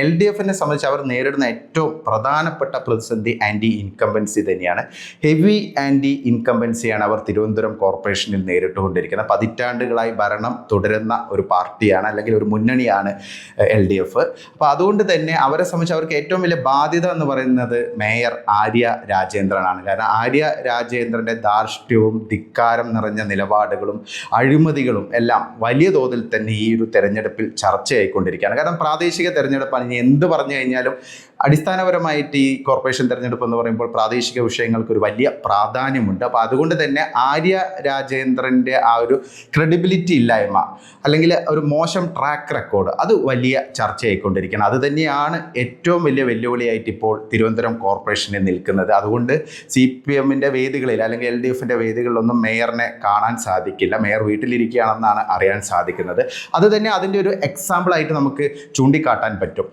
L D എഫിനെ സംബന്ധിച്ച് അവർ നേരിടുന്ന ഏറ്റവും പ്രധാനപ്പെട്ട പ്രതിസന്ധി ആന്റി ഇൻകംബൻസി തന്നെയാണ്. ഹെവി ആന്റി ഇൻകംബൻസിയാണ് അവർ തിരുവനന്തപുരം കോർപ്പറേഷനിൽ നേരിട്ടുകൊണ്ടിരിക്കുന്നത്. പതിറ്റാണ്ടുകളായി ഭരണം തുടരുന്ന ഒരു പാർട്ടിയാണ് അല്ലെങ്കിൽ ഒരു മുന്നണിയാണ് എൽ ഡി എഫ്. അപ്പോൾ അതുകൊണ്ട് തന്നെ അവരെ സംബന്ധിച്ച് അവർക്ക് ഏറ്റവും വലിയ ബാധ്യത എന്ന് പറയുന്നത് മേയർ ആര്യ രാജേന്ദ്രനാണ്. കാരണം ആര്യ രാജേന്ദ്രന്റെ ധാർഷ്ട്യവും ധിക്കാരം നിറഞ്ഞ നിലപാടുകളും അഴിമതികളും എല്ലാം വലിയ തോതിൽ തന്നെ ഈ ഒരു തെരഞ്ഞെടുപ്പിൽ ചർച്ചയായിക്കൊണ്ടിരിക്കുകയാണ്. കാരണം പ്രാദേശിക തെരഞ്ഞെടുപ്പാണ് ഇനി എന്ത് പറഞ്ഞു കഴിഞ്ഞാലും അടിസ്ഥാനപരമായിട്ട് ഈ കോർപ്പറേഷൻ തെരഞ്ഞെടുപ്പ് എന്ന് പറയുമ്പോൾ പ്രാദേശിക വിഷയങ്ങൾക്ക് ഒരു വലിയ പ്രാധാന്യമുണ്ട്. അപ്പോൾ അതുകൊണ്ട് തന്നെ ആര്യ രാജേന്ദ്രന്റെ ആ ഒരു ക്രെഡിബിലിറ്റി ഇല്ലായ്മ അല്ലെങ്കിൽ ഒരു മോശം ട്രാക്ക് റെക്കോർഡ് അത് വലിയ ചർച്ചയായിക്കൊണ്ടിരിക്കുകയാണ്. അത് തന്നെയാണ് ഏറ്റവും വലിയ വെല്ലുവിളിയായിട്ട് ഇപ്പോൾ തിരുവനന്തപുരം കോർപ്പറേഷനിൽ നിൽക്കുന്നത്. അതുകൊണ്ട് സി പി എമ്മിന്റെ വേദികളിൽ അല്ലെങ്കിൽ എൽ ഡി എഫിന്റെ വേദികളിലൊന്നും മേയറിനെ കാണാൻ സാധിക്കില്ല. മേയർ വീട്ടിലിരിക്കുകയാണെന്നാണ് അറിയാൻ സാധിക്കുന്നത്. അത് തന്നെ അതിന്റെ ഒരു എക്സാമ്പിളായിട്ട് നമുക്ക് ചൂണ്ടിക്കാട്ടാൻ പറ്റും.